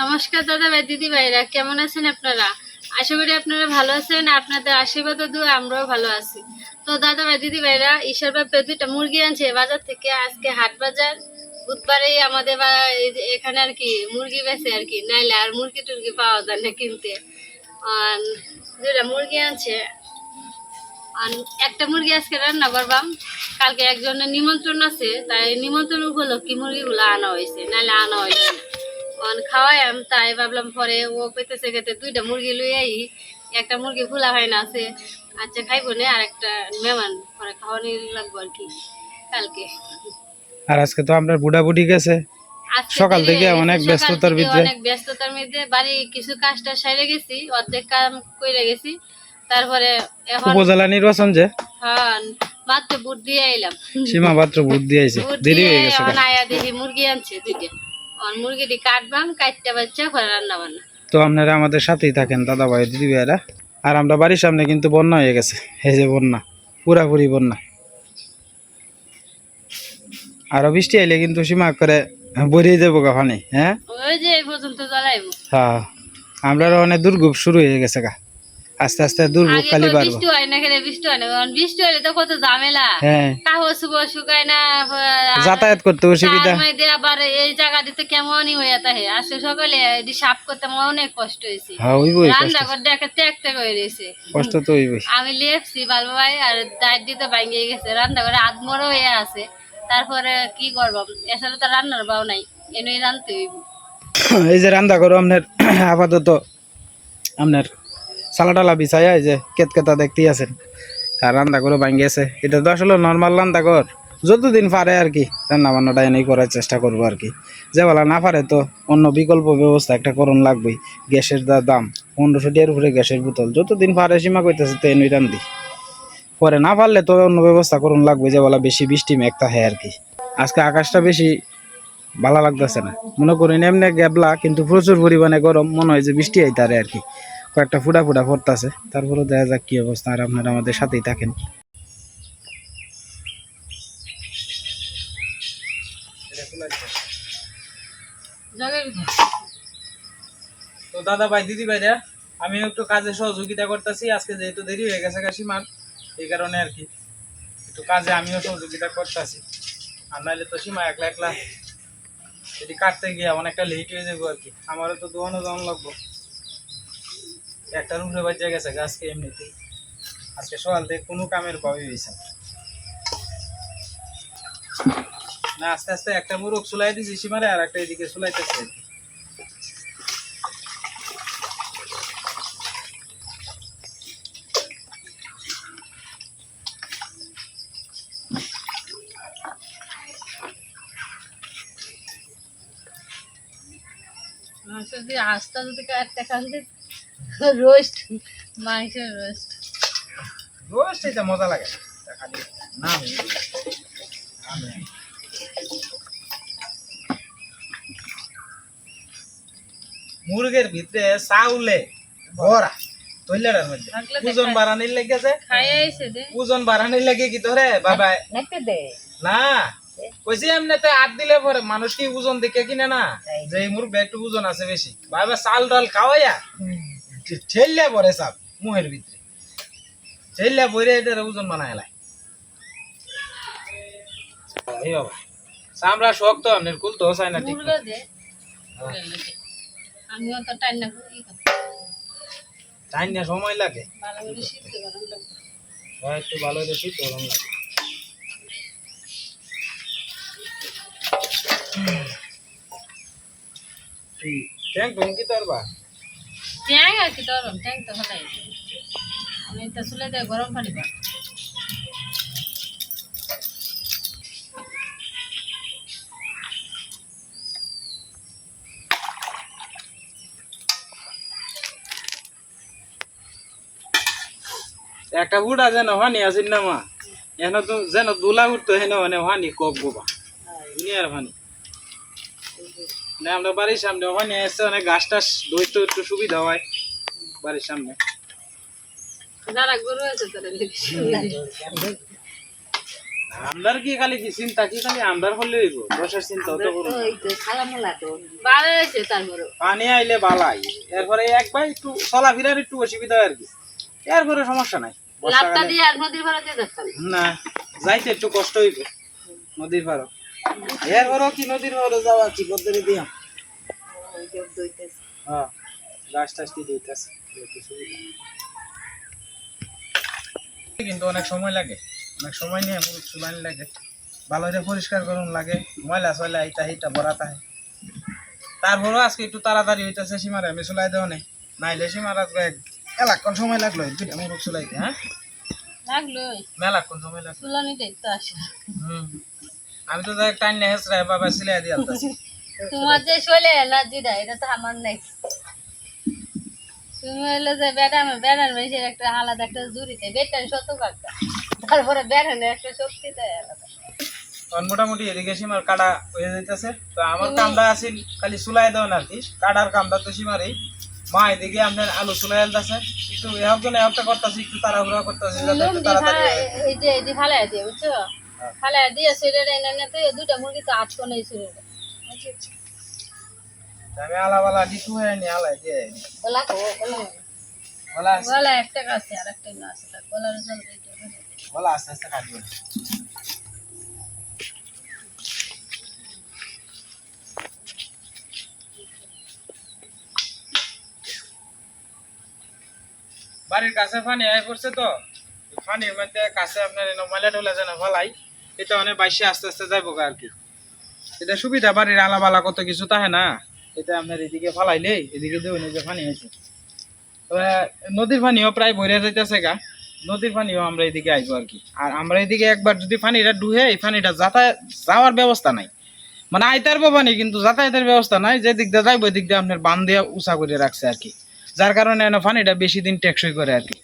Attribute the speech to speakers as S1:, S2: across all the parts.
S1: নমস্কার দাদা ভাই, দিদি ভাইরা, কেমন আছেন আপনারা? আশা করি আপনারা ভালো আছেন, আপনাদের আশীর্বাদ দুয়া আমরাও ভালো আছি। তো দাদা ভাই, দিদি ভাইরা ঈশ্বর বাপে দুইটা মুরগি আনছে বাজার থেকে, আজকে হাট বাজার, বুধবারেই আমাদের এখানে আর কি মুরগি বেছে আর কি, নাইলে আর মুরগি টুরগি পাওয়া যায় না কিনতে। আর দুইটা মুরগি আনছে। আর একটা মুরগি আজকে রান্না করবাম, কালকে একজনের নিমন্ত্রণ আছে, তাই নিমন্ত্রণ উপলক্ষে মুরগিগুলো আনা হয়েছে নাহলে আনা হয়েছে না অন খাওয়াই আমি তাই ভাবলাম পরে ও পেতেছে খেতে দুইটা মুরগি লই আই একটা মুরগি খোলা হয় না আছে আচ্ছা খাইবো না আর একটা মেহমান পরে খাওয়ানি লাগবো আর কি কালকে।
S2: আর আজকে তো আমরা বুড়া বুড়ি গেছে সকাল থেকে অনেক ব্যস্ততার ভিতরে।
S1: অনেক ব্যস্ততার মধ্যে বাড়ি কিছু কাজটা সেরে গেছি অর্ধেক কাম কইরে গেছি তারপরে এখন
S2: উপজেলা নির্বাচন যে?
S1: হ্যাঁ মাত্র বুট দিয়ে এলাম
S2: সীমা মাত্র ভোট দিয়েছে
S1: বুট
S2: দেরি হয়ে গেছে
S1: দেখি মুরগি আনছে দুইটা। আর মুরগিটি কাটবাম কাটতে করে রান্না বান্না।
S2: তো আপনারা আমাদের সাথেই থাকেন দাদা ভাই দিদি ভাইরা আর আমরা বাড়ির সামনে কিন্তু বন্যা হয়ে গেছে এই যে বন্যা পুরাপুরি বন্যা। আরও বৃষ্টি আইলে কিন্তু সীমা করে বরিয়ে যাব কাফানি হ্যাঁ?
S1: ওই যে এই পর্যন্ত জ্বলাইবো।
S2: হ্যাঁ আমরা অনেক দুর্ভোগ শুরু হয়ে গেছে গা। আস্তে আস্তে দুর্ভোগ
S1: কই বৃষ্টি হয় না খেলে বৃষ্টি হয় না কারণ বৃষ্টি হলে তো কত ঝামেলা।
S2: হ্যাঁ।
S1: কাগজ শুকো শুকায় না
S2: যাতায়াত করতে অসুবিধা।
S1: মধ্যে আবার এই জায়গাটিতে কেমনই হয়ে থাকে। আজকে সকালে এটি সাফ করতে আমার অনেক কষ্ট হয়েছে।
S2: হ্যাঁ ওইবই কষ্ট।
S1: রান্না করে দেখে ত্যাগ ত্যাগ হয়ে রয়েছে
S2: কষ্ট তো ওইবই
S1: আমি লেপছি বালু ভাই আর দাঁত দিতে ভাঙিয়ে গেছে। রান্না করে আধমরও হয়ে আছে। তারপরে কি করব? এছাড়া তো রান্নার বাও নাই। এনেই রানতে হইব।
S2: এই যে রান্না করো আপনার আপাতত আপনার সালাটালা বিছাইয়া এই যে কেতকেতা দেখতেই আছেন। আর রান্না করে ভাঙ্গিয়েছে। এটা তো আসলে নর্মাল রান্না কর যতদিন পারে আর কি রান্না বান্নাটা এনেই করার চেষ্টা করব আর কি। যে বলা না পারে তো অন্য বিকল্প ব্যবস্থা একটা করণ লাগবেই। গ্যাসের দা দাম, পনেরোশো টিয়ার উপরে গ্যাসের বোতল। যতদিন পারে সীমা কইতেছে তো এনেই রান্ধি পরে না পারলে তো অন্য ব্যবস্থা করুন লাগবে, যে বলা বেশি বৃষ্টি মেঘটা হয় আর কি। আজকে আকাশটা বেশি ভালো লাগতেছে না। মনে করি এমনি গ্যাবলা, কিন্তু প্রচুর পরিমাণে গরম, মনে হয় যে বৃষ্টি আইতারে আর কি। কয়েকটা ফুটা ফুটা পড়তেছে তারপরে দেখা যাক কি অবস্থা আর আপনারা আমাদের সাথেই থাকেন। তো দাদা ভাই, দিদি ভাইরা, আমি একটু কাজে সহযোগিতা করতেছি। আজকে যেহেতু দেরি হয়ে গেছে কাশিমার এই কারণে আর কি। একটু কাজে আমিও সহযোগিতা করতেছি। আর নাহলে তো সীমা একলা একলা যদি কাটতে গিয়ে অনেকটা লেট হয়ে যাব আর কি। আমারও তো দোয়ানো দোয়ান লাগবো। একটা রুমে বাজে গেছে গাছকে এমনিতেই। আজকে সকাল থেকে কোনো কামের পাবি হয়েছে না। আস্তে আস্তে একটা মুরগ চুলাই দিছি, সীমারে, আর একটা এদিকে চুলাইতেছে।
S1: দিয়ে আস্তা যদি একটা খান্তে রোস্ট মাংসের রোস্ট
S2: রোজ এটা মজা লাগে। তা খালি নাম মুরগের ভিতরে চাউলে ভরা মধ্যে। ওজন বাড়ানির লেগেছে ওজন বাড়ানির লেগে কি ধরে বাবা না কইছি এমনিতে হাত দিলে পরে মানুষ কি ওজন দেখে কিনে না? যে মুরগি একটু ওজন আছে বেশি। বাবা চাল ডাল খাওয়াইয়া ঠেললে পরে চাপ মুহের ভিতরে। ঠেললে পরে এটার ওজন বানায় এই বাবা চামড়া শক্ত আপনার কুল তো চাই না ঠিক
S1: আমিও তো টাইম না
S2: টাইম না সময় লাগে। হয় একটু ভালো করে শীত গরম লাগে। ট্যাঙ্ক টুঙ্কি তোর বা
S1: ট্যাং আর কি তোর ট্যাং তো হলাই। আমি তো চুলে দিয়ে গরম পানি পা
S2: একটা বুড়া যেন হানি আসিন না মা তো যেন দুলা উঠতো হেন মানে হানি কক গোবা দুনিয়ার হানি না আমরা বাড়ির সামনে ওখানে এসে অনেক গাছ টাছ দইতে একটু সুবিধা হয় বাড়ির সামনে।
S1: যারা গরু আছে তারা
S2: কি খালি কি চিন্তা? কি খালি আমরার হলে হইব? দশের চিন্তা
S1: তারপরে
S2: পানি আইলে বালাই। এরপরে একবার একটু চলাফেরার একটু অসুবিধা হয় আর কি। এরপরে সমস্যা নাই।
S1: ভাড়া
S2: না যাইতে একটু কষ্ট হইবে নদীর পারো এরপরেও কি নদীর পারো যাওয়া কি পদ্ধতি দিয়া? হ্যাঁ গাছ টাছ কি দিতেছে কিন্তু অনেক সময় লাগে। অনেক সময় নিয়ে মুরুখ চুলানি লাগে। ভালো করে পরিষ্কার করুন লাগে ময়লা সয়লা এইটা এইটা ভরা থাকে তারপরেও আজকে একটু তাড়াতাড়ি হইতেছে সীমারে আমি চুলাই দেওয়া নেই। নাইলে সীমার আজকে এলাক্ষণ সময় লাগল দুইটা মুরুখ চুলাইতে হ্যাঁ?
S1: লাগল।
S2: মেলাক্ষণ সময় লাগল।
S1: তুলানিটাই তো আসে।
S2: হুম। আমি তো দেখ টাইম নেই হেসরা বাবা সিলাই দিয়ে আলতাছি
S1: তোমার যে শৈলে না এটা তো আমার নাই তুমি হলো যে ব্যাটার ব্যাটার মেশিন একটা আলাদা একটা জুড়িতে বেটার শত কাটটা তারপরে ব্যাটার একটা শক্তি দেয় আলাদা
S2: মোটামুটি কাটা হয়ে যাইতেছে। তো আমার কামটা আছে খালি সুলাই দেওয়া আর কি কাটার কামটা তো সীমারই। মা এদিকে আপনার আলু সুলাই আলতাছে একটু এহক জন এহকটা করতেছি একটু তাড়াহুড়া করতেছি যাতে তাড়াতাড়ি
S1: এই যে এই যে ফালাই দিয়ে বুঝছ? ফালাই দিয়ে শরীরে এনে এনে তো দুটা মুরগি তো আটকো নেই শরীরে
S2: আমি আলাবালা ডিটু হয়ে নি আলাই দিয়ে।
S1: একটা আছে? আর একটা না আছে
S2: আস্তে আস্তে কাটবে। বাড়ির কাছে পানি আয় পড়ছে তো। পানির মধ্যে কাছে আপনার এনে ময়লা টলা যেন ফলাই এটা অনেক বাইশে আস্তে আস্তে যাইব আর কি। এটা সুবিধা, বাড়ির আলাবালা কত কিছু তাহে না। এটা আপনার এদিকে ফালাইলে, এদিকে দেবেন যে পানি তবে নদীর পানিও প্রায় ভরে যাইতেছে গা। নদীর পানিও আমরা এদিকে আইবো আর কি। আর আমরা এদিকে একবার যদি পানিটা ডুহে, এই পানিটা যাতায়াত যাওয়ার ব্যবস্থা নাই। মানে আইতার পানি, কিন্তু যাতায়াতের ব্যবস্থা নাই। যে দিক দিয়ে যাইবো দিক দিয়ে আপনার বান দিয়ে উঁচা করে রাখছে আর কি। যার কারণে পানিটা বেশি দিন টেকসই করে আর কি।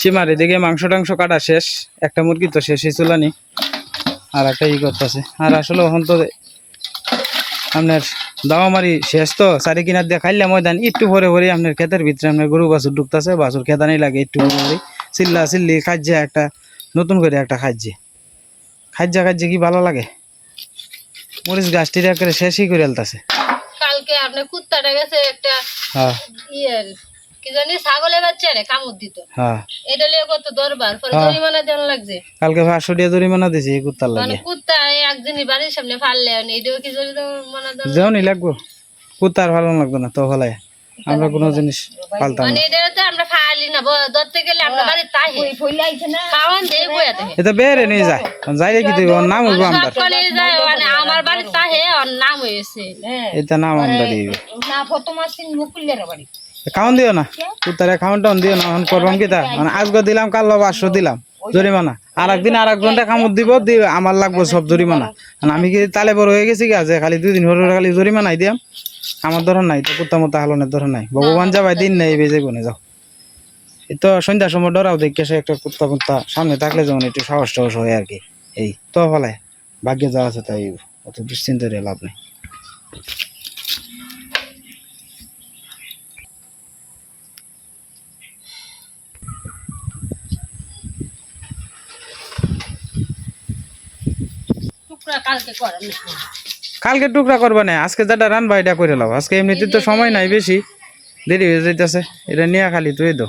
S2: সীমার এদিকে মাংস টাংস কাটা শেষ একটা মুরগি তো শেষই চুলানি আর একটা ই করতেছে। আর আসলে এখন তো আপনার দাওয়ামারি শেষ তো চারি কিনার দিয়ে খাইলে ময়দান একটু ভরে ভরে আপনার ক্ষেতের ভিতরে আপনার গরু বাছুর ঢুকতেছে বাছুর খেতানি লাগে একটু ভরে ভরে চিল্লা চিল্লি খাইছে একটা নতুন করে একটা খাইছে খাইছে খাইছে কি ভালো লাগে? মরিচ গাছটির একেবারে শেষই করে আলতাছে।
S1: কালকে আপনার কুত্তাটা গেছে একটা
S2: হ্যাঁ।
S1: কি জানি ছাগলের বাচ্চা রে কামড় দিত।
S2: হ্যাঁ।
S1: এটা লিয়ে কত দরবার পরে
S2: হ্যাঁ।
S1: জরিমানা দেওয়া লাগছে।
S2: কালকে পাঁচশো দিয়ে জরিমানা দিয়েছে এই কুত্তার
S1: মানে কুত্তা একজনের বাড়ির সামনে ফাললে এটাও কি জরিমানা দেওয়া
S2: যেমনই লাগবো। কুত্তার ভালো লাগতো না তো ভালাই আমরা কোনো জিনিস পাল্টাম
S1: মানে এটা তো আমরা ফালি না ব- ধরতে গেলে আমরা বাড়ির তাহে। খাওয়ান দিয়ে বইয়া
S2: এটা বেড়ে নিয়ে যায়। যাইলে কি দিব নাম হইব
S1: সব
S2: আমদার
S1: যায় মানে আমার তাহে ওর নাম হয়েছে
S2: এটা নাম খাওন দিও না? কুত্তারে খাওন টাউন দিও না, এখন করবাম কি তা মানে আজকে দিলাম কাল পাঁচশো দিলাম। জরিমানা। আর একদিন আর একজনটা কামড় দিব দিব আমার লাগবো সব জরিমানা। আর আমি কি তালে বড় হয়ে গেছি গা, যে খালি দুই দিন হলে খালি জরিমানাই দিয়াম? আমার ধরন নাই, তো কুত্তা মতো হালনের ধরন নাই। ভগবান যাবাই, দিন নেই, বেজে গুনে যাও। তো সন্ধ্যার সময় ডরাও, দেখে সে একটা কুত্তা কুত্তা সামনে থাকলে যেমন একটু সাহস টাহস হয় আর কি। এই তো ফলে ভাগ্যে যা আছে তাই, অত দুশ্চিন্তা লাভ নেই।
S1: কালকে করেন
S2: কালকে টুকরা করবা না আজকে যেটা রানবা এটা করে লাও। আজকে এমনিতে তো সময় নাই বেশি দেরি হয়ে যাইতেছে। এটা নিয়ে খালি তুই দো।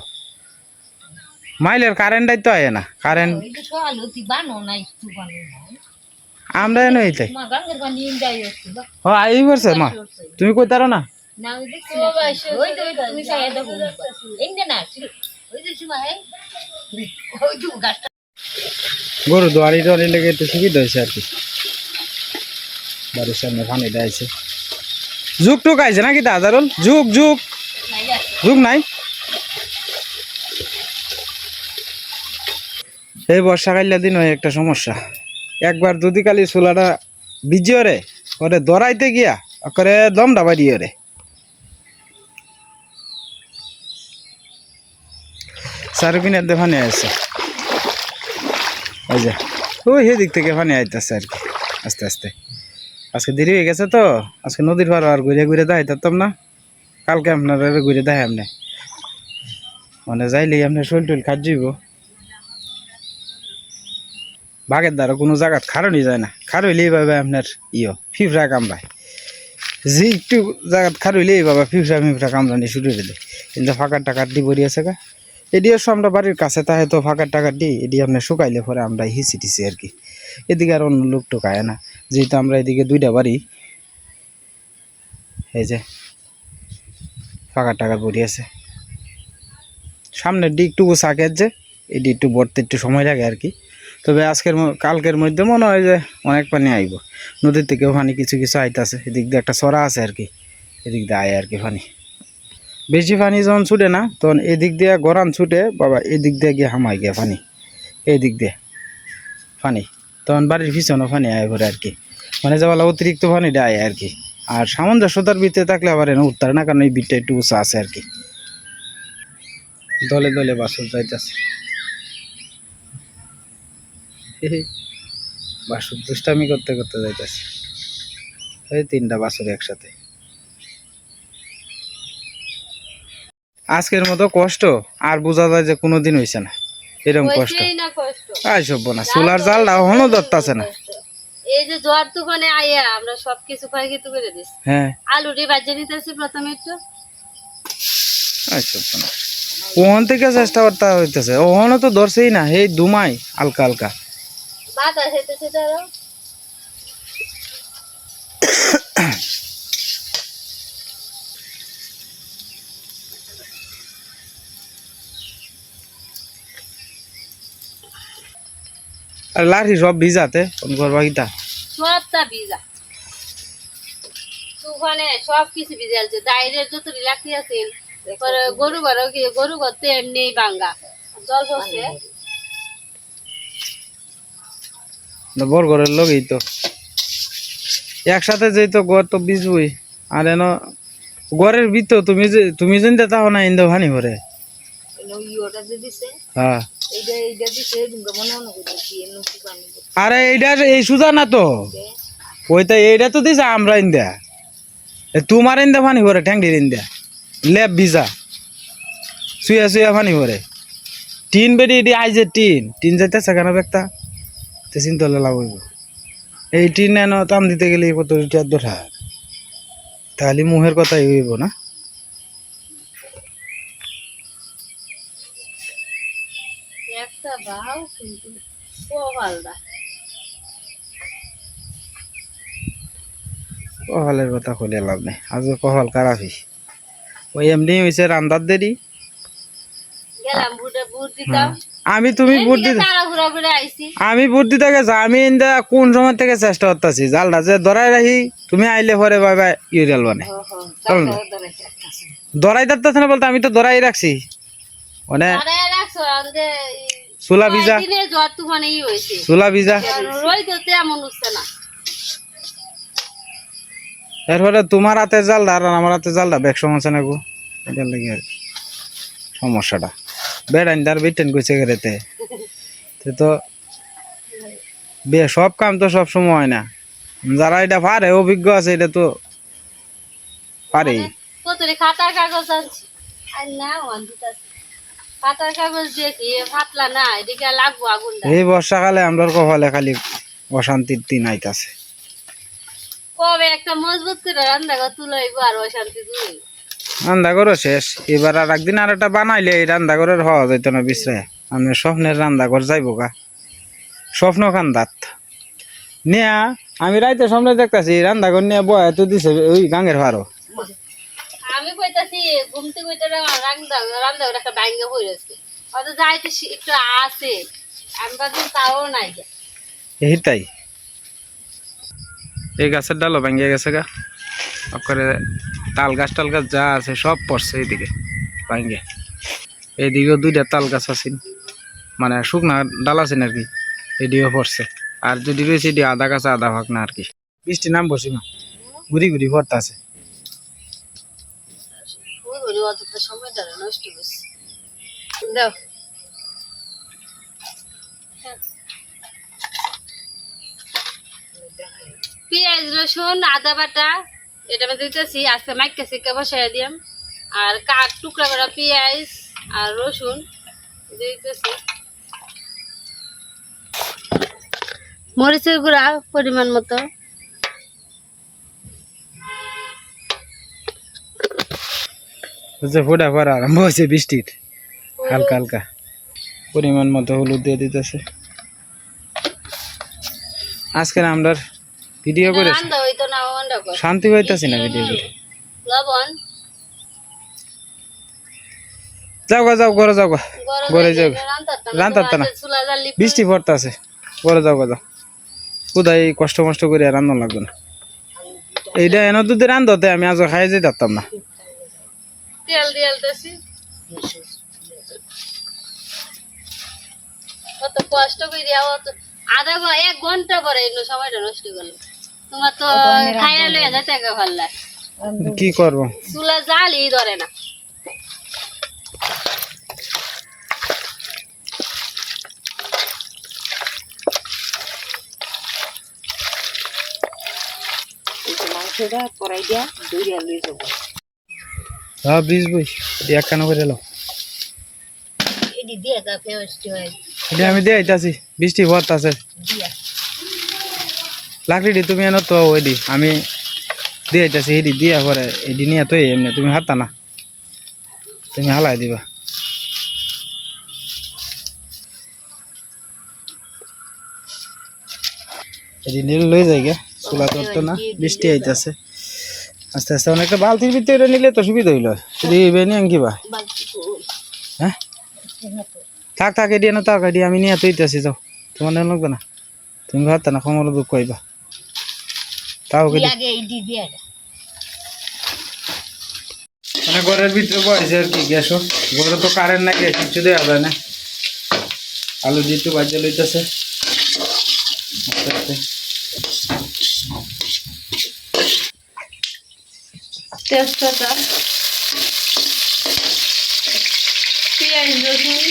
S2: মাইলের কারেন্টটাই তো আয় না কারেন্ট আমরা এনে হইতে। ও আই মা। তুমি কই তারো না? গরু দোয়ারি টোয়ারি লেগে একটু সুবিধা হয়েছে আর কি। বাড়ির সামনে পানিটা আছে যুগ টুক আইছে নাকি দাদারুল যুগ যুগ। যুগ নাই? এই বর্ষাকালীন দিন হয় একটা সমস্যা। একবার যদি কালি চুলাটা বিজিও রে ওরে দরাইতে গিয়া, করে দম ডাবাই দিয়ে রে চারপিনের দিয়ে ফানি আছে ওই যে, ওই দিক থেকে ফানি আইতেছে আর কি, আস্তে আস্তে। আজকে দেরি হয়ে গেছে তো, আজকে নদীর পাড় আর ঘুরে ঘুরে দেখাইতাম না। কালকে আপনারা ঘুরে দেখাই আপনি মানে যাইলে আপনার শরীর টরিল খাট যাইব বাঘের দ্বারা কোনো জায়গা খারণই যায় না। খারইলে এইভাবে আপনার ইয়, ফিফরা কামড়ায়। যে একটু জায়গা খারইলে বাবা ফিফরা ফিফরা কামড়ানি শুরু দেয় কিন্তু ফাঁকার টাকার দি বড়ি আছে গা। এদিকে আমরা বাড়ির কাছে তাহে তো ফাঁকার টাকা দিই এটি আপনার শুকাইলে পরে আমরা হিসি টিসি আর কি। এদিকে আর অন্য লোক টোকায় না। যেহেতু আমরা এদিকে দুইটা বাড়ি, এই যে ফাঁকা টাকার বড়ি আছে। সামনের দিক একটু সাকের যে এটি একটু বড়তে একটু সময় লাগে আর কি। তবে আজকের কালকের মধ্যে মনে হয় যে অনেক পানি আইব। নদীর থেকেও পানি কিছু কিছু আইতাছে, এদিক দিয়ে একটা সরা আছে আর কি, এদিক দিয়ে আয় আর কি পানি। বেশি পানি যখন ছুটে না, তখন এদিক দিয়ে গরান ছুটে, বাবা এদিক দিয়ে গিয়ে হামাই গিয়ে পানি, এদিক দিয়ে পানি। তখন বাড়ির পিছনে পানি আয় ঘরে আর কি। মানে যাওয়ালা অতিরিক্ত পানিটা আয় আর কি। আর সামঞ্জস্যতার ভিতরে থাকলে আবার এনে উঠতার না, কারণ এই বিটটা একটু উঁচা আছে আর কি। দলে দলে বাসর যাইতেছে। বাসর দুষ্টামি করতে করতে যাইতেছে। এই তিনটা বাসর একসাথে। আজকের মতো কষ্ট আর বোঝা যায় যে কোনোদিন হয়েছে না। এরকম কষ্ট। আই সব না সোলার জালটা হনো ধরতাছে না।
S1: এই যে জোয়ার তুফানে আইয়া আমরা সবকিছু পাইকিত করে দিছি।
S2: হ্যাঁ।
S1: আলুটি বাজে নিতেছি প্রথমে একটু।
S2: আই সব না ওখান থেকে চেষ্টা করতে হইতেছে। ওখানে তো ধরছেই না এই দুমাই হালকা হালকা।
S1: বাতাস হেঁটেছে তারা
S2: আর লাঠি সব ভিজাতে কোন করবা কিতা
S1: সবটা ভিজা। তুফানে সব কিছু ভিজালছে দাইরের যত রিলাক্সি আছে পরে গরু ঘর কি গরু ঘর এমনি বাঙ্গা। জল পড়ছে।
S2: বর ঘরের লগেই তো। একসাথে যেই তো ঘর তো বিজবই আর এন ঘরের ভিতর তুমি যে তুমি যেন তাও না ইন্দো ভানি ভরে হ্যাঁ। আরে এইটা এই সুজা না তো ওইটা এইটা তো দিছে আমরা ইন্দা। তোমার ইন্দা পানি ভরে ঠ্যাংডির ইন্দা। লেপ ভিজা শুয়া শুয়া পানি ভরে। টিন বেডি এটি আইজে টিন। টিন যাইতেছে কেন বেকটা তো চিন্তা লাভ হইব। এই টিন এন তাম দিতে গেলে কত রিটার দোঠা তাহলে মুহের কথাই হইব না?
S1: একটা কিন্তু
S2: কথা কইলে লাভ নেই আজ কহল কারাফি ওই এমনি হয়েছে রান্দার দেরি আমি তুমি বুট দিতে
S1: তারা ঘুরা ঘুরে আইছি
S2: আমি বুট দিতে গেছি আমি ইন্দা কোন সময় থেকে চেষ্টা করতেছি? জালটা যে ধরাই রাখি তুমি আইলে পরে বাবা ইউরিয়াল বানে। ধরাই ধরতেছে না। বলতে আমি তো ধরাই রাখছি। মানে চুলা ভিজা।
S1: জ্বর তুফানে ই হয়েছে।
S2: চুলা ভিজা।
S1: রই তো তেমন উঠছে না।
S2: এরপরে তোমার হাতে জালটা আর আমার হাতে জালটা ব্যাগ সমস্যা না গো। এটার লাগে আর সমস্যাটা। বেড়াইন তার বেটেন কইছে গেরেতে তে তো বে সব কাম তো সব সময় হয় না। যারা এটা পারে অভিজ্ঞ আছে এটা তো পারেই।
S1: কতরে খাতার কাগজ আর না ওয়ান কাগজ দিয়ে কি ফাটলা না এদিকে লাগবো আগুনটা
S2: এই বর্ষাকালে আমরা কপালে খালি অশান্তির দিন আইতাছে।
S1: কবে একটা মজবুত করে রান্না ঘর তুলাইব আর অশান্তি দুই
S2: রান্না করো শেষ। এবার আর একদিন আর একটা বানাইলে এই রান্না ঘরের হওয়া যাইত না বিশ্রায় আমি স্বপ্নের রান্না ঘর যাইব গা। স্বপ্ন কান্দাত নিয়া আমি রাইতে সামনে দেখতাছি রান্না ঘর নিয়ে বয়া তো দিছে ওই গাঙের ভারো
S1: আমি কইতাছি ঘুমতে কইতে রান্না ঘর একটা ব্যাঙ্গে পড়েছে অত যাইতে একটু আছে। আমি ভাবছি তাও নাই গে।
S2: এইটাই। এই গাছের ডালও ভেঙে গেছে গা। করে তাল গাছ টাল গাছ যা আছে সব পড়ছে এইদিকে ভাঙ্গে এইদিকেও দুইটা তাল গাছ আছে। মানে শুকনা ডাল আছে আর কি এদিকেও পড়ছে। আর যদি রয়েছে এটি আধা গাছ আধা ভাগ না আর কি। বৃষ্টি নাম বসি না ঘুরি ঘুরি পড়তে আছে।
S1: অতটা সময় ধরে নষ্ট করছি। দাও। পেঁয়াজ, রসুন, আদা বাটা, এটা আমি দিতেছি, আজকে মাইকা সিকা বসাই দিয়াম। আর কাঠ, টুকরা করা পেঁয়াজ আর রসুন দিতেছি। মরিচের গুঁড়া পরিমাণ মতো।
S2: বুঝছে ফোটা পড়া আরম্ভ হয়েছে বৃষ্টির হালকা হালকা। পরিমাণ মতো হলুদ দিয়ে দিতেছে। আজকে আমরা ভিডিও করে শান্তি পাইতেছি না ভিডিও করে। যাও গা যাও ঘরে যাও গা। ঘরে যাও রান্তারটা না। বৃষ্টি পড়তেছে। ঘরে যাও গা যাও। কোথায় কষ্ট মষ্ট করে আর রান্ধন লাগবে না। এইটা এনে যদি রান্ধতে আমি আজ খাই যেতে পারতাম না।
S1: তেল দিয়ে আলতেছি। কত কষ্ট করে অত আধা এক ঘণ্টা পরে এগুলো সময়টা নষ্ট করল। তোমার তো খাইয়া লইয়া যাইতে গা ভালো লাগে।
S2: কি করব?
S1: চুলা জালই ধরে না।
S2: হ্যাঁ বীজ বই। এক কানো করে এলো
S1: এটি দিয়ে গা ফেস্টি
S2: এটা আমি দিয়ে আইতাছি। বৃষ্টি পড়তাছে
S1: দিয়া।
S2: লাকড়িটি তুমি এনো তো ওইডি আমি দিয়ে আইতাছি এডি দিয়া পরে এডি নিয়ে তো এমনি। তুমি হাতা না। তুমি হালাই দিবা। এডি নিলে লই যাই গে। চুলা করতো না। বৃষ্টি আইতাছে। আস্তে আস্তে অনেকটা বালতির ভিতরে নিলে তো সুবিধা হইল। যদি বেনি আঙ্কিবা
S1: বালতি
S2: হ্যাঁ? থাক থাক এডি এনে থাক এডি আমি নিয়ে তুইতেছি যাও। তোমার নেওয়া লাগবে না। তুমি হাতা না কমর দুঃখ কইবা তাও
S1: এটি
S2: মানে ঘরের ভিতরে বয়সে আর কি, গ্যাসও। ঘরে তো কারেন্ট নাই, গ্যাস কিছু দেওয়া যায় না। আলু দিয়ে একটু বাজে লইতেছে। আস্তে আস্তে।
S1: তেজপাতা পেঁয়াজ রসুন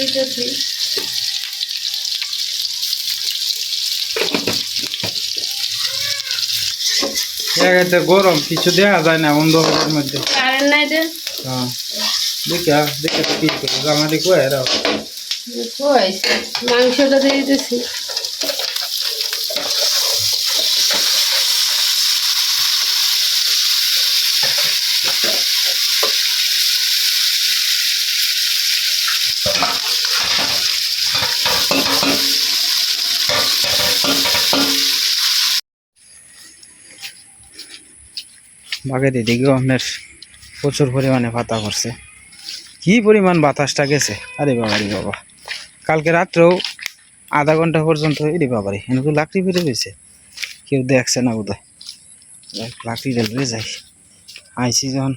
S1: দিতেছি
S2: গরম কিছু দেওয়া যায় না অন্ধকারের মধ্যে।
S1: কারেন্ট নাই দে
S2: হ্যাঁ। দেখা দেখে তো জামাটি
S1: হয়েছে মাংসটা দিয়ে দিতেছি।
S2: প্রচুর পরিমাণে পাতা করছে কি পরিমাণ বাতাসটা গেছে? আরে বাবা বাবা। কালকে রাত্রেও আধা ঘণ্টা পর্যন্ত, এরে বাবারে এনে তো লাকড়ি বেড়ে রয়েছে। কেউ দেখছে না বোধহয়। লাকড়িটা বেড়ে যাই। আইসি যখন।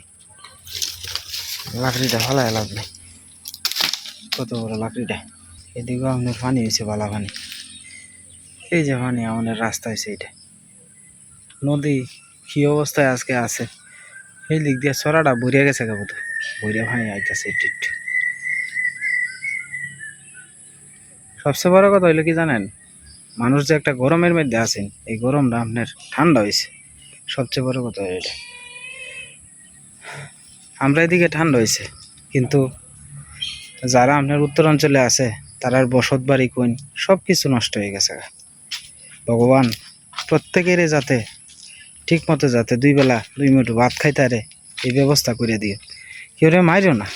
S2: লাকড়িটা ভালো লাভ কত বড় লাকড়িটা। এদিকেও আপনার পানি হয়েছে, বালা পানি। এই যে পানি আমাদের রাস্তা হয়েছে এইটা। নদী কি অবস্থায় আজকে আছে? এই দিক দিয়ে সরাটা ভরিয়া গেছে কেবল ভাঙি আইতেছে একটু সবচেয়ে বড় কথা হইল কি জানেন? মানুষ যে একটা গরমের মধ্যে আছেন, এই গরমটা আপনার ঠান্ডা হয়েছে সবচেয়ে বড় কথা এটা। আমরা এদিকে ঠান্ডা হয়েছে কিন্তু যারা আপনার উত্তর অঞ্চলে আছে তারার বসত বাড়ি কোন সব কিছু নষ্ট হয়ে গেছে ভগবান প্রত্যেকেরই যাতে ঠিক মতো যাতে দুই বেলা দুই মুঠো ভাত খাইতারে এই ব্যবস্থা করে দিও কেউ রে মারিও না।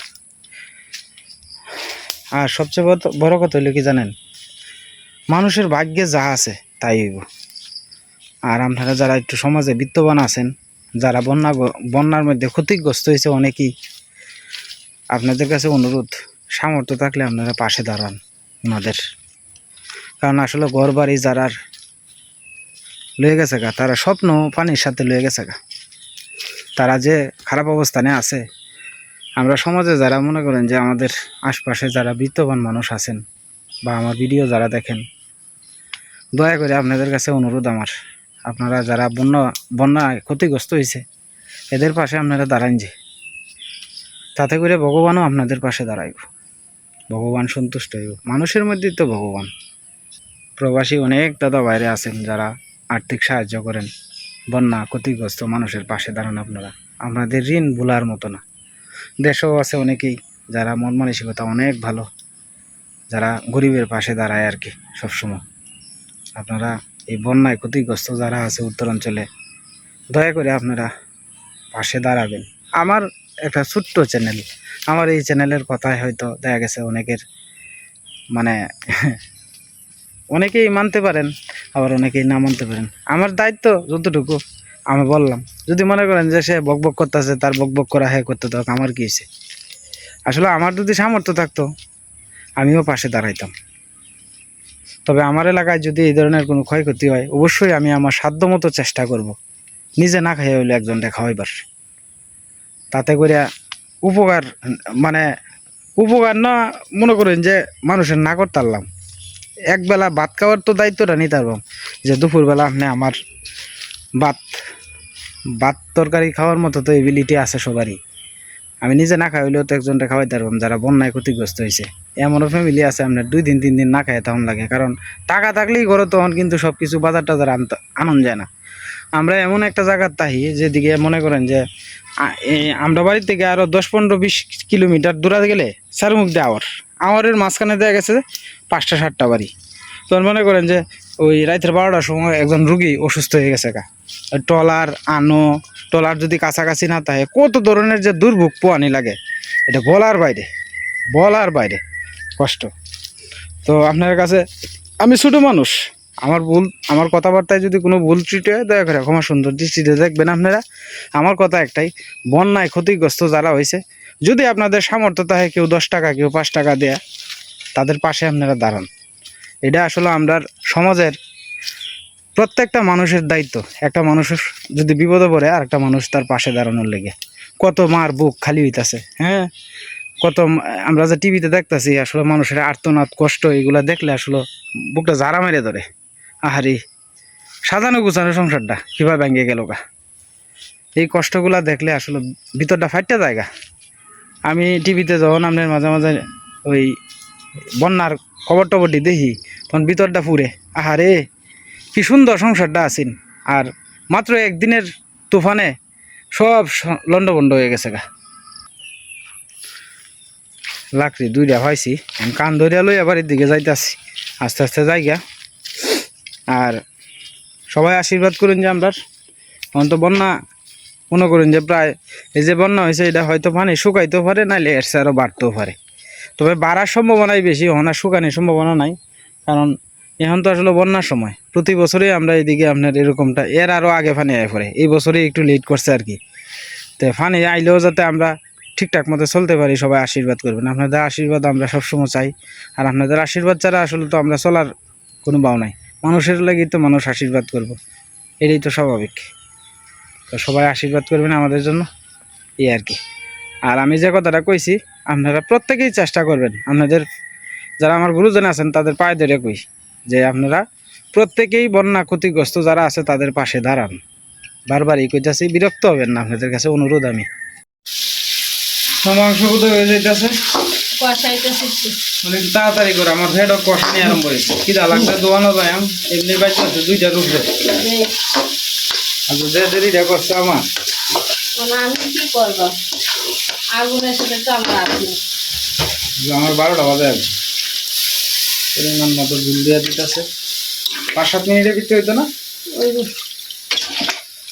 S2: আর সবচেয়ে বড় কথা হইল কি জানেন? মানুষের ভাগ্যে যা আছে, তাই হইব। আর আপনারা যারা একটু সমাজে বিত্তবান আছেন, যারা বন্যা বন্যার মধ্যে ক্ষতিগ্রস্ত হয়েছে অনেকেই, আপনাদের কাছে অনুরোধ, সামর্থ্য থাকলে আপনারা পাশে দাঁড়ান ওনাদের। কারণ আসলে ঘর বাড়ি যারার লয়ে গেছে গা, তারা স্বপ্ন পানির সাথে লয়ে গেছে গা। তারা যে খারাপ অবস্থানে আছে আমরা সমাজে যারা মনে করেন যে আমাদের আশপাশে যারা বিত্তবান মানুষ আছেন বা আমার ভিডিও যারা দেখেন, দয়া করে আপনাদের কাছে অনুরোধ আমার। আপনারা যারা বন্যা বন্যায় ক্ষতিগ্রস্ত হয়েছে, এদের পাশে আপনারা দাঁড়ান যে। তাতে করে ভগবানও আপনাদের পাশে দাঁড়াইব। ভগবান সন্তুষ্ট হইব। মানুষের মধ্যেই তো ভগবান। প্রবাসী অনেক দাদা বাইরে আছেন যারা আর্থিক সাহায্য করেন। বন্যা ক্ষতিগ্রস্ত মানুষের পাশে দাঁড়ান আপনারা। আপনাদের ঋণ ভোলার মতো না। দেশেও আছে অনেকেই যারা মন মানসিকতা অনেক ভালো, যারা গরিবের পাশে দাঁড়ায় আর কি সবসময়। আপনারা এই বন্যায় ক্ষতিগ্রস্ত যারা আছে উত্তরাঞ্চলে, দয়া করে আপনারা পাশে দাঁড়াবেন। আমার একটা ছোট্ট চ্যানেল, আমার এই চ্যানেলের কথায় হয়তো দেখা গেছে অনেকের মানে অনেকেই মানতে পারেন, আবার অনেকেই না মানতে পারেন। আমার দায়িত্ব যতটুকু আমি বললাম, যদি মনে করেন যে সে বক বক করতেছে, তার বক বক করা হ্যাঁ করতে থাক, আমার কী হয়েছে? আসলে আমার যদি সামর্থ্য থাকতো, আমিও পাশে দাঁড়াইতাম। তবে আমার এলাকায় যদি এই ধরনের কোনো ক্ষয়ক্ষতি হয়, অবশ্যই আমি আমার সাধ্য মতো চেষ্টা করব। নিজে না খাইয়ে হইলে একজনটা খাওয়াইবার তাতে করিয়া উপকার মানে উপকার না, মনে করেন যে মানুষের না করতে পারলাম একবেলা ভাত খাওয়ার তো দায়িত্বটা নিতে পারবাম যে দুপুরবেলা আপনি আমার ভাত ভাত তরকারি খাওয়ার মতো তো এবিলিটি আছে সবারই। আমি নিজে না খাওয়াইলেও তো একজনটা খাওয়াইতে পারবাম যারা বন্যায় ক্ষতিগ্রস্ত হয়েছে। এমনও ফ্যামিলি আছে আপনার দুই দিন, তিন দিন না খায় তখন লাগে, কারণ টাকা থাকলেই ঘরে তখন কিন্তু সব কিছু বাজার টাজার আনতে আনন্দ যায় না। আমরা এমন একটা জায়গার তাহি, যেদিকে মনে করেন যে আমরা বাড়ি থেকে আরও দশ, পনেরো, বিশ কিলোমিটার দূরে গেলে চারমুখ দিয়ে আওয়ার। আওয়ারের মাঝখানে দেওয়া গেছে পাঁচটা, সাতটা বাড়ি। তখন মনে করেন যে ওই রাতের বারোটার সময় একজন রুগী অসুস্থ হয়ে গেছে ওই টলার আনো টলার যদি কাছাকাছি না থাকে, কত ধরনের যে দুর্ভোগ পোয়ানি লাগে, এটা বলার বাইরে বলার বাইরে, কষ্ট। তো আপনার কাছে, আমি ছোটো মানুষ, আমার ভুল, আমার কথাবার্তায় যদি কোনো ভুল ত্রুটি হয়, দয়া করে ক্ষমা সুন্দর দৃষ্টিতে দেখবেন আপনারা। আমার কথা একটাই, বন্যায় ক্ষতিগ্রস্ত যারা হয়েছে, যদি আপনাদের সামর্থ্য থাকে, কেউ দশ টাকা, কেউ পাঁচ টাকা দেয়া, তাদের পাশে আপনারা দাঁড়ান। এটা আসলে আমরা সমাজের প্রত্যেকটা মানুষের দায়িত্ব। একটা মানুষের যদি বিপদে পড়ে আর একটা মানুষ তার পাশে দাঁড়ানোর লেগে। কত মার বুক খালি হইতাছে হ্যাঁ? কত আমরা যে টিভিতে দেখতাছি, আসলে মানুষের আর্তনাদ, কষ্ট, এগুলা দেখলে আসলে বুকটা জারা মেরে ধরে। আহারি, সাজানো গুছানো সংসারটা কীভাবে ভেঙে গেল গা? এই কষ্টগুলা দেখলে আসলে ভিতরটা ফাইটটা জায়গা আমি টিভিতে যখন আপনার মাঝে মাঝে ওই বন্যার খবর টবরটি দেখি, তখন ভিতরটা পুরে আহারে, কি সুন্দর সংসারটা আছেন। আর মাত্র একদিনের তুফানে সব লন্ডভন্ড হয়ে গেছে গা। লাকড়ি দুইটা আমি কান ধরিয়া লই আবার এদিকে যাইতাছি। আস্তে আস্তে যাই গা আর সবাই আশীর্বাদ করুন যে আমরা এখন তো বন্যা, মনে করুন যে প্রায়, এই যে বন্যা হয়েছে এটা হয়তো পানি শুকাইতেও পারে, নাইলে এর আরও বাড়তেও পারে। তবে বাড়ার সম্ভাবনাই বেশি আর শুকানোর সম্ভাবনা নাই। কারণ এখন তো আসলে বন্যার সময়। প্রতি বছরই আমরা এদিকে আপনার এরকমটা, এর আরও আগে ফানি আয় পড়ে। এই বছরই একটু লেট করছে আর কি। তো ফানি আইলেও যাতে আমরা ঠিকঠাক মতো চলতে পারি, সবাই আশীর্বাদ করবেন। আপনাদের আশীর্বাদ আমরা সবসময় চাই। আর আপনাদের আশীর্বাদ ছাড়া আসলে তো আমরা চলার কোনো বাও নাই। মানুষের লাগি তো মানুষ আশীর্বাদ করব। এটাই তো স্বাভাবিক। তো সবাই আশীর্বাদ করবেন আমাদের জন্য। এই আর কি। আর আমি যে কথাটা কইছি আপনারা প্রত্যেকেই চেষ্টা করবেন। আপনাদের যারা আমার গুরুজন আছেন তাদের পায়ে ধরে কই যে আপনারা প্রত্যেকেই বন্যা ক্ষতিগ্রস্ত যারা আছে তাদের পাশে দাঁড়ান। বারবারই কইতাছি বিরক্ত হবেন না আপনাদের কাছে অনুরোধ আমি। মাংস কোথায় হয়ে যাইতেছে? অনেক তাড়াতাড়ি করে আমার কষা নিয়ে আরম্ভ লাগবে দোয়ানো যায় এমনি আছে দুইটা রুখবে আচ্ছা যে দেরিটা করছে আমার।
S1: আমি কি করব? আগুনের সাথে তো আমরা আছি।
S2: আমার বারোটা বাজে কি। পরিমাণ মতো জুল দিয়ে দিতেছে। পাঁচ সাত মিনিটের ভিতরে হইতো না?
S1: ওই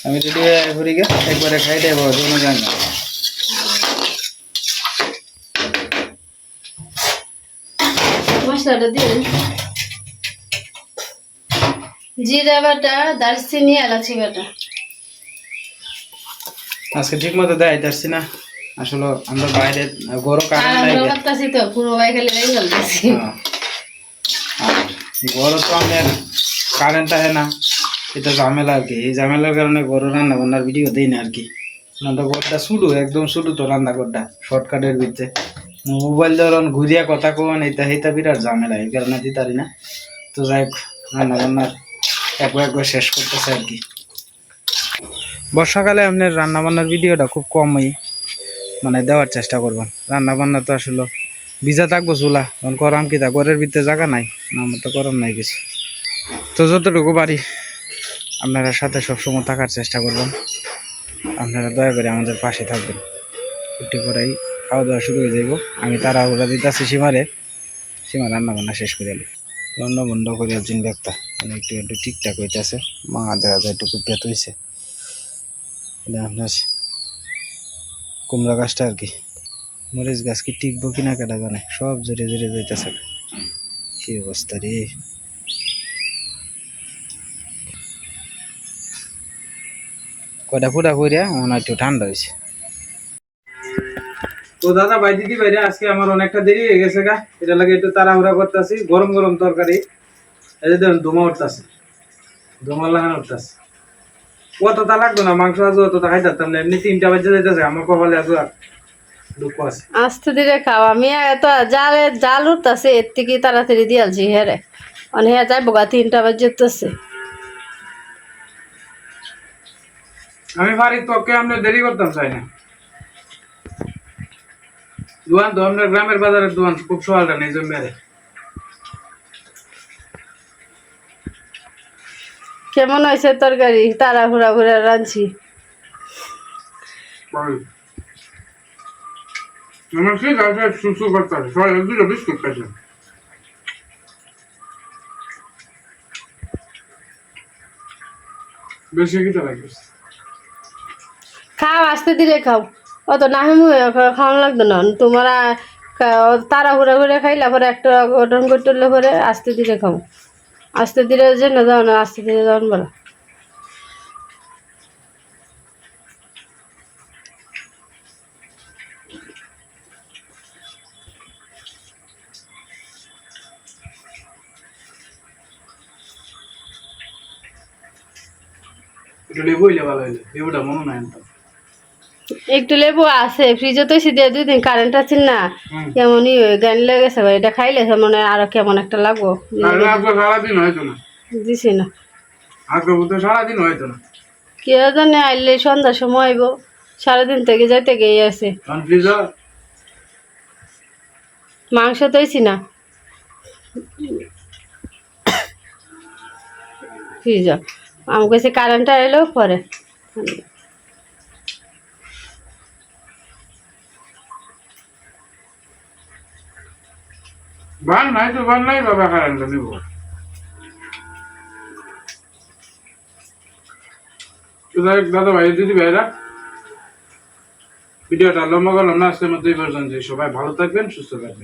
S2: আমি হয়ে ঘুরি গে একবারে খাই দেবো কোনো যায় না।
S1: মশলাটা দিন। জিরা বাটা দারচিনি এলাচি বাটা।
S2: আজকে ঠিক মতো দেয় যাচ্ছি না আসলে আমরা বাইরে গরু
S1: আমরা করতেছি তো পুরো
S2: গরু তো আমাদের কারেন্ট আহে না এটা ঝামেলা আর কি। এই ঝামেলার কারণে গরু রান্না বান্নার ভিডিও দেই না আর কি। রান্না ঘরটা শুরু একদম শুরু তো রান্না ঘরটা শর্টকাটের ভিতরে। মোবাইল ধরুন ঘুরিয়া কথা কোন এটা সেইটা বিরাট ঝামেলা এই কারণে দিতারি না। তো যাই হোক রান্না বান্নার একবার একবার শেষ করতেছে আর কি। বর্ষাকালে আপনার রান্না বান্নার ভিডিওটা খুব কমই। মানে দেওয়ার চেষ্টা করবেন রান্না বান্না তো আসলে ভিজা থাকব চুলা তখন করাম কি তা? ঘরের ভিতরে জায়গা নাই আমার তো করার নাই কিছু। তো যতটুকু পারি আপনারা সাথে সবসময় থাকার চেষ্টা করবেন। আপনারা দয়া করে আমাদের পাশে থাকবেন। একটু পরেই খাওয়া দাওয়া শুরু হয়ে যাইব। আমি তারা ওরা দিতেছি সীমারে, সীমা রান্না বান্না শেষ করে এলি রান্না বন্ধ করে একজন ব্যক্তা মানে একটু একটু ঠিকঠাক হইতেছে, মা দেখা যায় একটু পেত হয়েছে আপনার কুমড়া গাছটা আর কি। মরিচ গাছ কি টিকবো কিনা কেটা জানে। সব জোরে জড়ে যাইতেছে। কি অবস্থা রে। কয়টা ফুটা করিয়া মনে হয় একটু ঠান্ডা হয়েছে তো দাদা, ভাই দিদি ভাইরা, আজকে আমার অনেকটা দেরি হয়ে গেছে গা। এটা লাগে একটু তাড়াহুড়া করতেছি। গরম গরম তরকারি। এই যে দেখুন ধুমা উঠতেছে। ধুমা লাগানো উঠতেছে। অতটা লাগতো না মাংস আজ অতটা খাইতাম না এমনি তিনটা বাজে যাইতেছে আমার কপালে আজ আর দুঃখ আছে।
S1: আস্তে ধীরে খাও আমি এত জালে জাল উঠতেছে এর থেকে তাড়াতাড়ি দিয়ালছি হেরে মানে হ্যাঁ যাই বোগা তিনটা বাজে যেতেছে
S2: আমি বাড়ির পক্ষে আমরা দেরি করতাম চাই না। দোয়ান তো আমরা গ্রামের বাজারের দোয়ান খুব সকালটা নেই জমিয়ারে
S1: কেমন হয়েছে তরকারি? তারা তাড়াহুড়া ঘুরে রাঁধছি।
S2: লাগবে?
S1: খাও আস্তে ধীরে খাও। অত না হেমু খাওয়ানো লাগতো না। তোমার তাড়াহুড়া ঘুরে খাইলা পরে একটা গঠন করতে পরে আস্তে দিলে খাও। আস্তে ধীরে যে না যাও না, আস্তে ধীরে যাও বলো।
S2: একটু লেবু হইলে ভালো হইলে, লেবুটা মনে নাই
S1: একটু লেবু আছে ফ্রিজে তো এসে দিয়ে দুই দিন কারেন্ট আছে না। কেমনই গান লেগেছে ভাই এটা খাইলে মনে হয় আরও কেমন একটা লাগবো।
S2: সারাদিন হয়তো না।
S1: দিছি না।
S2: সারাদিন হয়তো না।
S1: কে জানে আইলে সন্ধ্যার সময় আইব। সারাদিন থেকে যাইতে গিয়ে আছে। মাংস তো হইছি না। ফ্রিজ আমি কাছে কারেন্টটা এলেও পরে।
S2: বান নাই তো বান নাই, বাবা কারণ যাই দাদা ভাই, দিদি ভাইরা, ভিডিওটা লম্বা করলাম না, আজকের মধ্যে এই পর্যন্ত সবাই ভালো থাকবেন, সুস্থ থাকবেন।